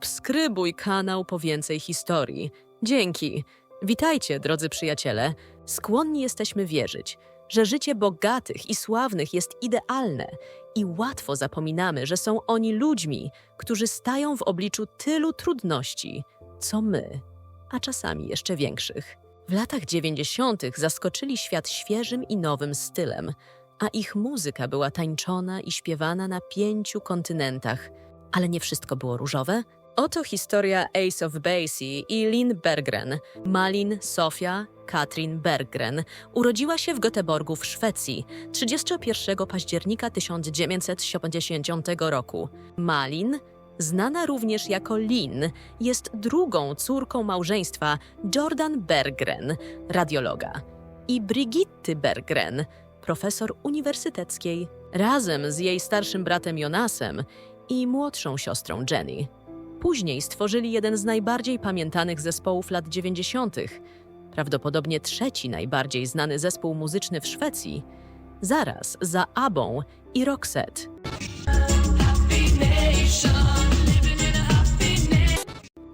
Subskrybuj kanał po więcej historii. Dzięki. Witajcie, drodzy przyjaciele. Skłonni jesteśmy wierzyć, że życie bogatych i sławnych jest idealne i łatwo zapominamy, że są oni ludźmi, którzy stają w obliczu tylu trudności, co my, a czasami jeszcze większych. W latach 90. zaskoczyli świat świeżym i nowym stylem, a ich muzyka była tańczona i śpiewana na pięciu kontynentach. Ale nie wszystko było różowe. Oto historia Ace of Base i Lynn Berggren. Malin Sofia Katrin Berggren urodziła się w Göteborgu w Szwecji 31 października 1970 roku. Malin, znana również jako Lynn, jest drugą córką małżeństwa Jordan Berggren, radiologa, i Brigitty Berggren, profesor uniwersyteckiej, razem z jej starszym bratem Jonasem i młodszą siostrą Jenny. Później stworzyli jeden z najbardziej pamiętanych zespołów lat 90., prawdopodobnie trzeci najbardziej znany zespół muzyczny w Szwecji, zaraz za Abą i Roxette.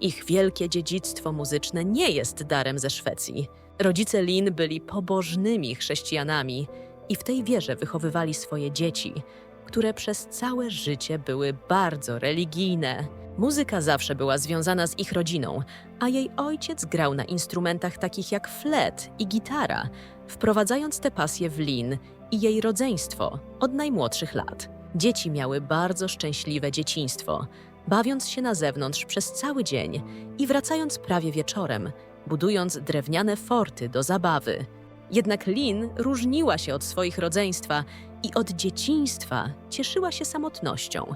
Ich wielkie dziedzictwo muzyczne nie jest darem ze Szwecji. Rodzice Lin byli pobożnymi chrześcijanami i w tej wierze wychowywali swoje dzieci, które przez całe życie były bardzo religijne. Muzyka zawsze była związana z ich rodziną, a jej ojciec grał na instrumentach takich jak flet i gitara, wprowadzając tę pasję w Lin i jej rodzeństwo od najmłodszych lat. Dzieci miały bardzo szczęśliwe dzieciństwo, bawiąc się na zewnątrz przez cały dzień i wracając prawie wieczorem, budując drewniane forty do zabawy. Jednak Lin różniła się od swoich rodzeństwa i od dzieciństwa cieszyła się samotnością.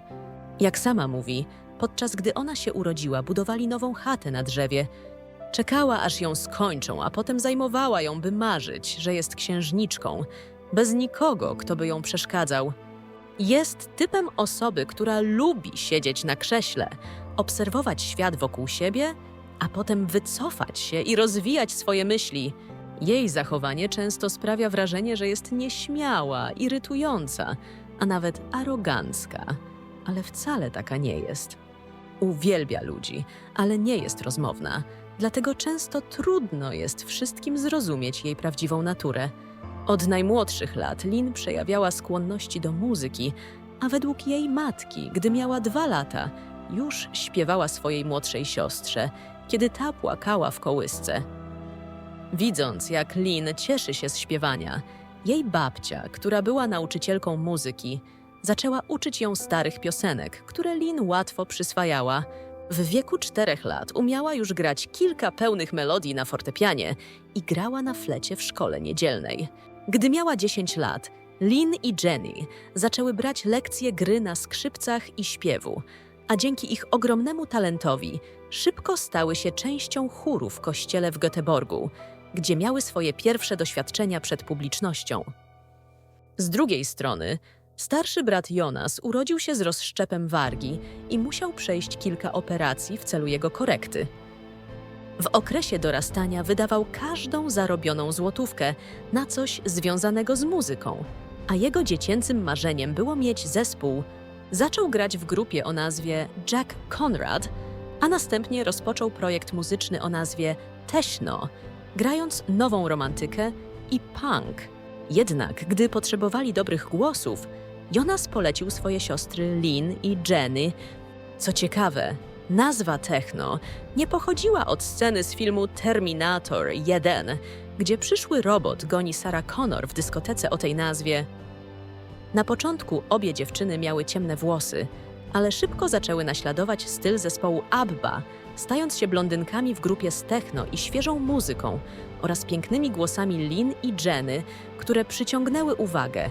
Jak sama mówi, podczas gdy ona się urodziła, budowali nową chatę na drzewie. Czekała, aż ją skończą, a potem zajmowała ją, by marzyć, że jest księżniczką, bez nikogo, kto by ją przeszkadzał. Jest typem osoby, która lubi siedzieć na krześle, obserwować świat wokół siebie, a potem wycofać się i rozwijać swoje myśli. Jej zachowanie często sprawia wrażenie, że jest nieśmiała, irytująca, a nawet arogancka, ale wcale taka nie jest. Uwielbia ludzi, ale nie jest rozmowna, dlatego często trudno jest wszystkim zrozumieć jej prawdziwą naturę. Od najmłodszych lat Lin przejawiała skłonności do muzyki, a według jej matki, gdy miała dwa lata, już śpiewała swojej młodszej siostrze, kiedy ta płakała w kołysce. Widząc, jak Lin cieszy się z śpiewania, jej babcia, która była nauczycielką muzyki, zaczęła uczyć ją starych piosenek, które Lin łatwo przyswajała. W wieku czterech lat umiała już grać kilka pełnych melodii na fortepianie i grała na flecie w szkole niedzielnej. Gdy miała 10 lat, Lin i Jenny zaczęły brać lekcje gry na skrzypcach i śpiewu, a dzięki ich ogromnemu talentowi szybko stały się częścią chóru w kościele w Göteborgu, gdzie miały swoje pierwsze doświadczenia przed publicznością. Z drugiej strony, starszy brat Jonas urodził się z rozszczepem wargi i musiał przejść kilka operacji w celu jego korekty. W okresie dorastania wydawał każdą zarobioną złotówkę na coś związanego z muzyką, a jego dziecięcym marzeniem było mieć zespół. Zaczął grać w grupie o nazwie Jack Conrad, a następnie rozpoczął projekt muzyczny o nazwie Techno, grając nową romantykę i punk. Jednak gdy potrzebowali dobrych głosów, Jonas polecił swoje siostry Lynn i Jenny. Co ciekawe, nazwa techno nie pochodziła od sceny z filmu Terminator 1, gdzie przyszły robot goni Sarah Connor w dyskotece o tej nazwie. Na początku obie dziewczyny miały ciemne włosy, ale szybko zaczęły naśladować styl zespołu ABBA, stając się blondynkami w grupie z techno i świeżą muzyką oraz pięknymi głosami Lin i Jenny, które przyciągnęły uwagę.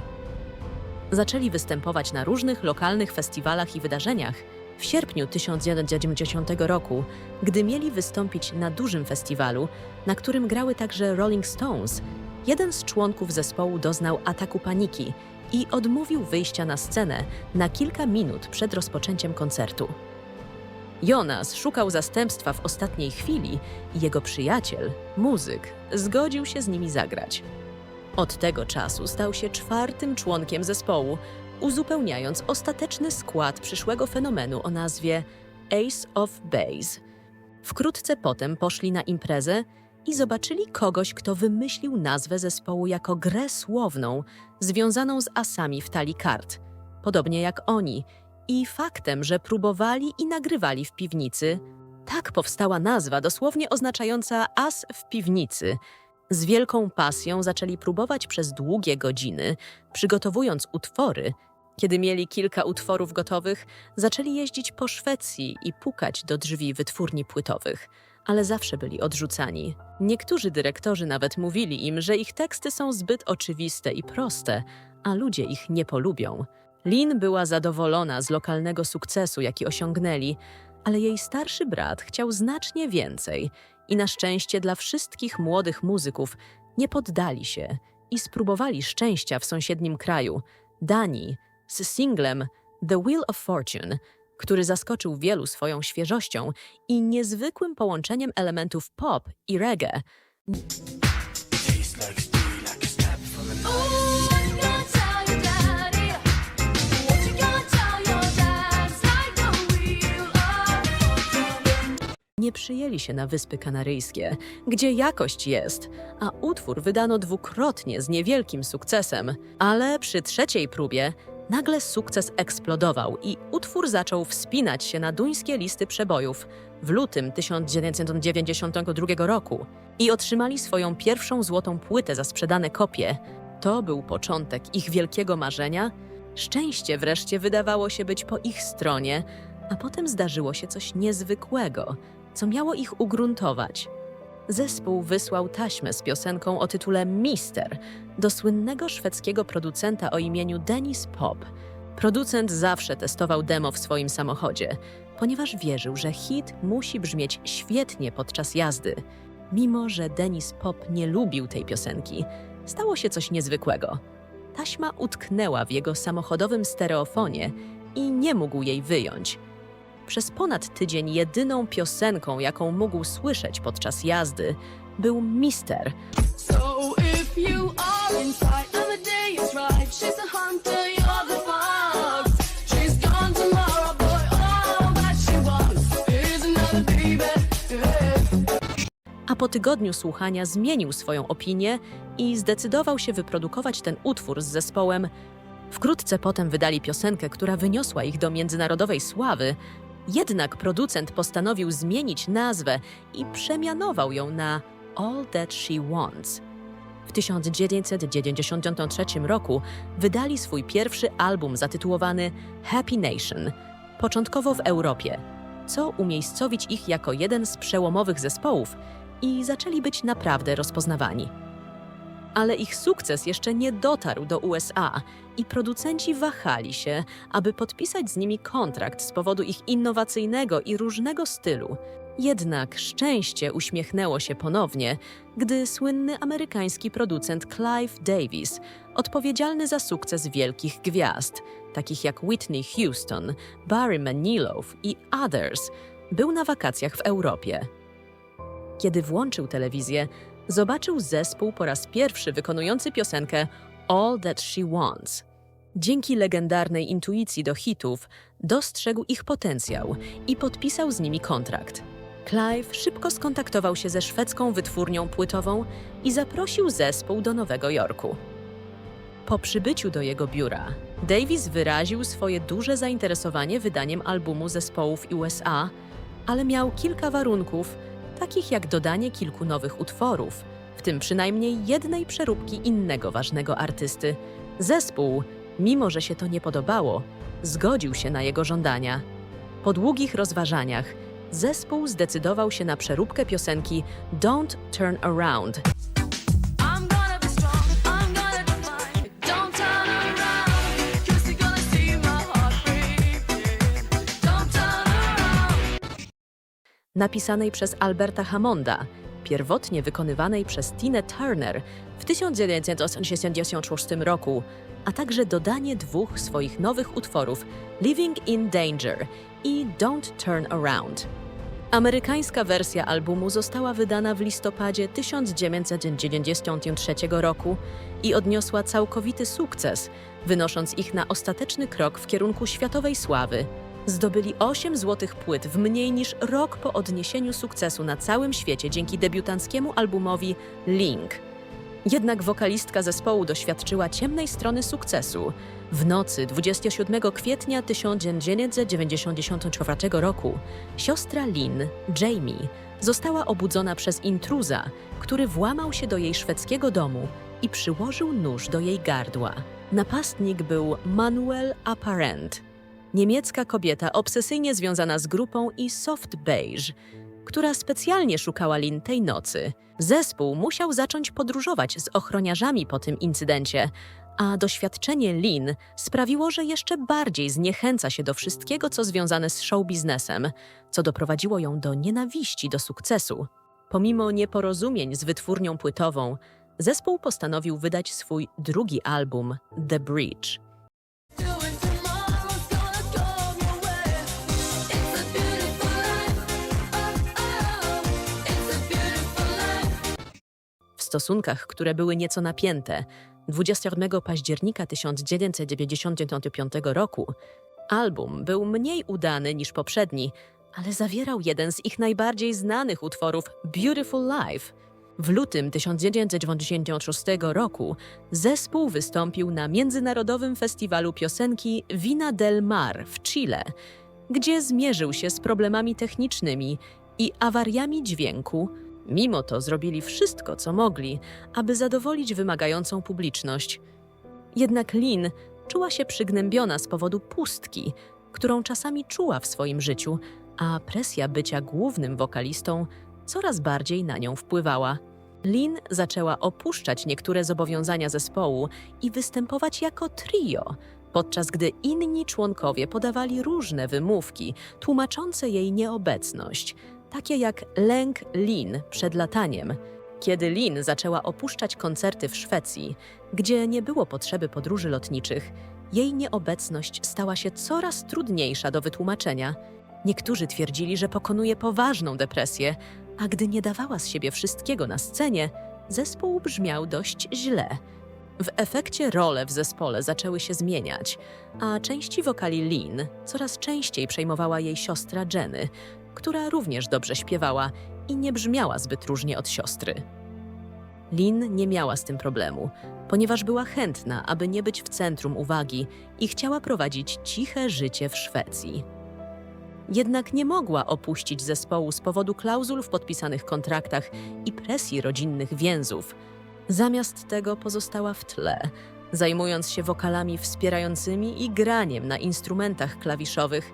Zaczęli występować na różnych lokalnych festiwalach i wydarzeniach. W sierpniu 1990 roku, gdy mieli wystąpić na dużym festiwalu, na którym grały także Rolling Stones, jeden z członków zespołu doznał ataku paniki i odmówił wyjścia na scenę na kilka minut przed rozpoczęciem koncertu. Jonas szukał zastępstwa w ostatniej chwili i jego przyjaciel, muzyk, zgodził się z nimi zagrać. Od tego czasu stał się czwartym członkiem zespołu, uzupełniając ostateczny skład przyszłego fenomenu o nazwie Ace of Base. Wkrótce potem poszli na imprezę i zobaczyli kogoś, kto wymyślił nazwę zespołu jako grę słowną związaną z asami w talii kart, podobnie jak oni, i faktem, że próbowali i nagrywali w piwnicy. Tak powstała nazwa dosłownie oznaczająca as w piwnicy. Z wielką pasją zaczęli próbować przez długie godziny, przygotowując utwory. Kiedy mieli kilka utworów gotowych, zaczęli jeździć po Szwecji i pukać do drzwi wytwórni płytowych, ale zawsze byli odrzucani. Niektórzy dyrektorzy nawet mówili im, że ich teksty są zbyt oczywiste i proste, a ludzie ich nie polubią. Lin była zadowolona z lokalnego sukcesu, jaki osiągnęli, ale jej starszy brat chciał znacznie więcej i na szczęście dla wszystkich młodych muzyków nie poddali się i spróbowali szczęścia w sąsiednim kraju, Danii, z singlem The Wheel of Fortune, który zaskoczył wielu swoją świeżością i niezwykłym połączeniem elementów pop i reggae. Nie przyjęli się na Wyspy Kanaryjskie, gdzie jakość jest, a utwór wydano dwukrotnie z niewielkim sukcesem. Ale przy trzeciej próbie nagle sukces eksplodował i utwór zaczął wspinać się na duńskie listy przebojów w lutym 1992 roku i otrzymali swoją pierwszą złotą płytę za sprzedane kopie. To był początek ich wielkiego marzenia. Szczęście wreszcie wydawało się być po ich stronie, a potem zdarzyło się coś niezwykłego, co miało ich ugruntować. Zespół wysłał taśmę z piosenką o tytule Mister do słynnego szwedzkiego producenta o imieniu Dennis Pop. Producent zawsze testował demo w swoim samochodzie, ponieważ wierzył, że hit musi brzmieć świetnie podczas jazdy. Mimo, że Dennis Pop nie lubił tej piosenki, stało się coś niezwykłego. Taśma utknęła w jego samochodowym stereofonie i nie mógł jej wyjąć. Przez ponad tydzień jedyną piosenką, jaką mógł słyszeć podczas jazdy, był Mister, So a po tygodniu słuchania zmienił swoją opinię i zdecydował się wyprodukować ten utwór z zespołem. Wkrótce potem wydali piosenkę, która wyniosła ich do międzynarodowej sławy, jednak producent postanowił zmienić nazwę i przemianował ją na All That She Wants. W 1993 roku wydali swój pierwszy album zatytułowany Happy Nation, początkowo w Europie, co umiejscowić ich jako jeden z przełomowych zespołów i zaczęli być naprawdę rozpoznawani. Ale ich sukces jeszcze nie dotarł do USA i producenci wahali się, aby podpisać z nimi kontrakt z powodu ich innowacyjnego i różnego stylu. Jednak szczęście uśmiechnęło się ponownie, gdy słynny amerykański producent Clive Davis, odpowiedzialny za sukces wielkich gwiazd, takich jak Whitney Houston, Barry Manilow i Others, był na wakacjach w Europie. Kiedy włączył telewizję, zobaczył zespół po raz pierwszy wykonujący piosenkę All That She Wants. Dzięki legendarnej intuicji do hitów dostrzegł ich potencjał i podpisał z nimi kontrakt. Clive szybko skontaktował się ze szwedzką wytwórnią płytową i zaprosił zespół do Nowego Jorku. Po przybyciu do jego biura, Davis wyraził swoje duże zainteresowanie wydaniem albumu zespołów USA, ale miał kilka warunków, takich jak dodanie kilku nowych utworów, w tym przynajmniej jednej przeróbki innego ważnego artysty. Zespół, mimo że się to nie podobało, zgodził się na jego żądania. Po długich rozważaniach zespół zdecydował się na przeróbkę piosenki Don't Turn Around, napisanej przez Alberta Hammonda, pierwotnie wykonywanej przez Tina Turner w 1986 roku, a także dodanie dwóch swoich nowych utworów Living in Danger i Don't Turn Around. Amerykańska wersja albumu została wydana w listopadzie 1993 roku i odniosła całkowity sukces, wynosząc ich na ostateczny krok w kierunku światowej sławy. Zdobyli 8 złotych płyt w mniej niż rok po odniesieniu sukcesu na całym świecie dzięki debiutanckiemu albumowi Link. Jednak wokalistka zespołu doświadczyła ciemnej strony sukcesu. W nocy 27 kwietnia 1994 roku siostra Lynn, Jamie, została obudzona przez intruza, który włamał się do jej szwedzkiego domu i przyłożył nóż do jej gardła. Napastnik był Manuel Apparent, niemiecka kobieta obsesyjnie związana z grupą i Soft Beige, która specjalnie szukała Lin tej nocy. Zespół musiał zacząć podróżować z ochroniarzami po tym incydencie, a doświadczenie Lin sprawiło, że jeszcze bardziej zniechęca się do wszystkiego, co związane z show biznesem, co doprowadziło ją do nienawiści do sukcesu. Pomimo nieporozumień z wytwórnią płytową, zespół postanowił wydać swój drugi album, The Bridge. Stosunkach, które były nieco napięte, 27 października 1995 roku album był mniej udany niż poprzedni, ale zawierał jeden z ich najbardziej znanych utworów Beautiful Life. W lutym 1996 roku zespół wystąpił na Międzynarodowym Festiwalu Piosenki Vina del Mar w Chile, gdzie zmierzył się z problemami technicznymi i awariami dźwięku. Mimo to zrobili wszystko, co mogli, aby zadowolić wymagającą publiczność. Jednak Lin czuła się przygnębiona z powodu pustki, którą czasami czuła w swoim życiu, a presja bycia głównym wokalistą coraz bardziej na nią wpływała. Lin zaczęła opuszczać niektóre zobowiązania zespołu i występować jako trio, podczas gdy inni członkowie podawali różne wymówki tłumaczące jej nieobecność, takie jak lęk Lin przed lataniem. Kiedy Lin zaczęła opuszczać koncerty w Szwecji, gdzie nie było potrzeby podróży lotniczych, jej nieobecność stała się coraz trudniejsza do wytłumaczenia. Niektórzy twierdzili, że pokonuje poważną depresję, a gdy nie dawała z siebie wszystkiego na scenie, zespół brzmiał dość źle. W efekcie role w zespole zaczęły się zmieniać, a części wokali Lin coraz częściej przejmowała jej siostra Jenny, która również dobrze śpiewała i nie brzmiała zbyt różnie od siostry. Lin nie miała z tym problemu, ponieważ była chętna, aby nie być w centrum uwagi i chciała prowadzić ciche życie w Szwecji. Jednak nie mogła opuścić zespołu z powodu klauzul w podpisanych kontraktach i presji rodzinnych więzów. Zamiast tego pozostała w tle, zajmując się wokalami wspierającymi i graniem na instrumentach klawiszowych.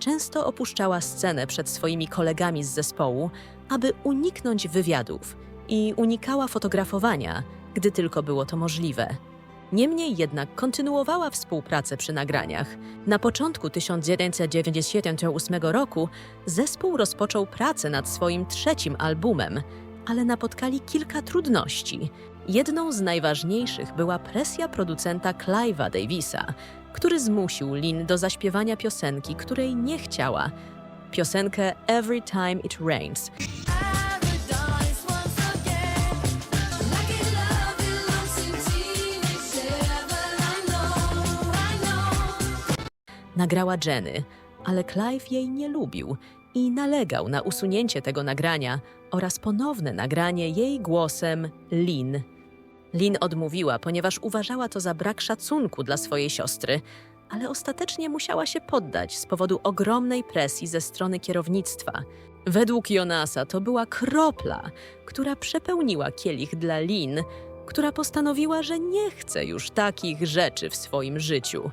Często opuszczała scenę przed swoimi kolegami z zespołu, aby uniknąć wywiadów i unikała fotografowania, gdy tylko było to możliwe. Niemniej jednak kontynuowała współpracę przy nagraniach. Na początku 1998 roku zespół rozpoczął pracę nad swoim trzecim albumem, ale napotkali kilka trudności. Jedną z najważniejszych była presja producenta Clive'a Davisa, który zmusił Lin do zaśpiewania piosenki, której nie chciała. Piosenkę Every Time It Rains, nagrała Jenny, ale Clive jej nie lubił i nalegał na usunięcie tego nagrania oraz ponowne nagranie jej głosem Lin. Lin odmówiła, ponieważ uważała to za brak szacunku dla swojej siostry, ale ostatecznie musiała się poddać z powodu ogromnej presji ze strony kierownictwa. Według Jonasa to była kropla, która przepełniła kielich dla Lin, która postanowiła, że nie chce już takich rzeczy w swoim życiu.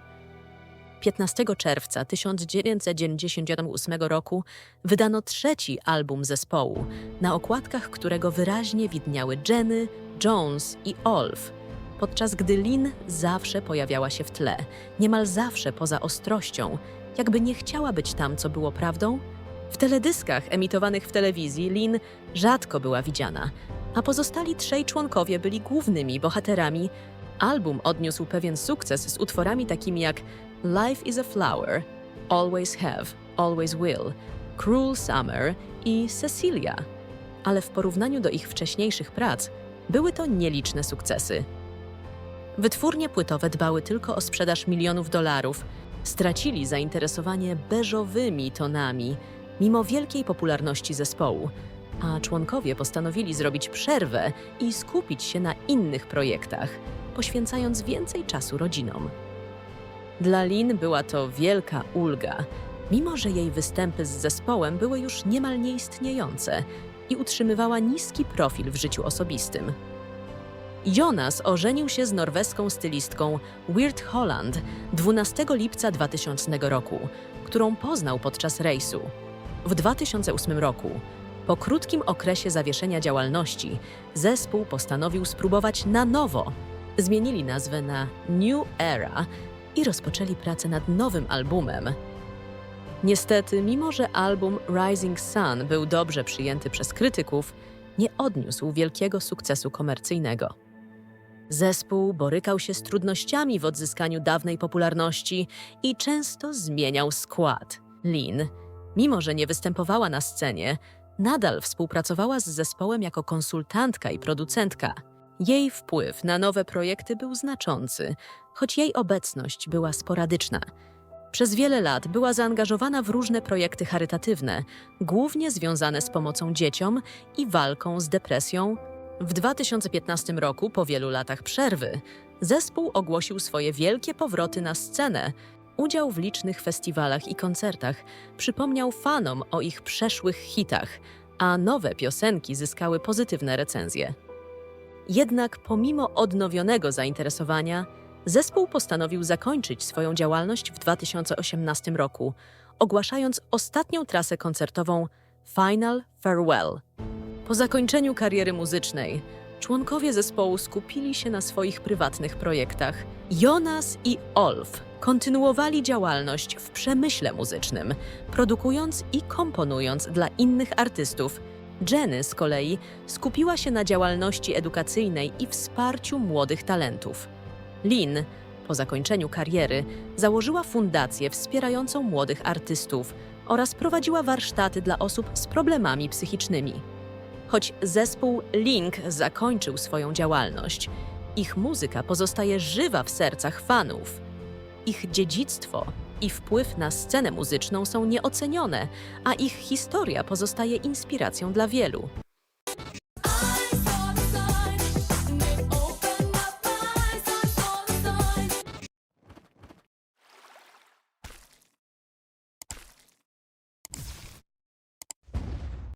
15 czerwca 1998 roku wydano trzeci album zespołu, na okładkach którego wyraźnie widniały Jenny, Jones i Olf, podczas gdy Lin zawsze pojawiała się w tle, niemal zawsze poza ostrością, jakby nie chciała być tam, co było prawdą. W teledyskach emitowanych w telewizji Lin rzadko była widziana, a pozostali trzej członkowie byli głównymi bohaterami. Album odniósł pewien sukces z utworami takimi jak Life is a Flower, Always Have, Always Will, Cruel Summer i Cecilia. Ale w porównaniu do ich wcześniejszych prac, były to nieliczne sukcesy. Wytwórnie płytowe dbały tylko o sprzedaż milionów dolarów. Stracili zainteresowanie beżowymi tonami, mimo wielkiej popularności zespołu, a członkowie postanowili zrobić przerwę i skupić się na innych projektach, poświęcając więcej czasu rodzinom. Dla Lin była to wielka ulga, mimo że jej występy z zespołem były już niemal nieistniejące i utrzymywała niski profil w życiu osobistym. Jonas ożenił się z norweską stylistką Weird Holland 12 lipca 2000 roku, którą poznał podczas rejsu. W 2008 roku, po krótkim okresie zawieszenia działalności, zespół postanowił spróbować na nowo. Zmienili nazwę na New Era i rozpoczęli pracę nad nowym albumem. Niestety, mimo że album Rising Sun był dobrze przyjęty przez krytyków, nie odniósł wielkiego sukcesu komercyjnego. Zespół borykał się z trudnościami w odzyskaniu dawnej popularności i często zmieniał skład. Lin, mimo że nie występowała na scenie, nadal współpracowała z zespołem jako konsultantka i producentka. Jej wpływ na nowe projekty był znaczący, choć jej obecność była sporadyczna. Przez wiele lat była zaangażowana w różne projekty charytatywne, głównie związane z pomocą dzieciom i walką z depresją. W 2015 roku, po wielu latach przerwy, zespół ogłosił swoje wielkie powroty na scenę. Udział w licznych festiwalach i koncertach przypomniał fanom o ich przeszłych hitach, a nowe piosenki zyskały pozytywne recenzje. Jednak pomimo odnowionego zainteresowania, zespół postanowił zakończyć swoją działalność w 2018 roku, ogłaszając ostatnią trasę koncertową Final Farewell. Po zakończeniu kariery muzycznej, członkowie zespołu skupili się na swoich prywatnych projektach. Jonas i Olf kontynuowali działalność w przemyśle muzycznym, produkując i komponując dla innych artystów. Jenny z kolei skupiła się na działalności edukacyjnej i wsparciu młodych talentów. Lin, po zakończeniu kariery, założyła fundację wspierającą młodych artystów oraz prowadziła warsztaty dla osób z problemami psychicznymi. Choć zespół Link zakończył swoją działalność, ich muzyka pozostaje żywa w sercach fanów. Ich dziedzictwo i wpływ na scenę muzyczną są nieocenione, a ich historia pozostaje inspiracją dla wielu.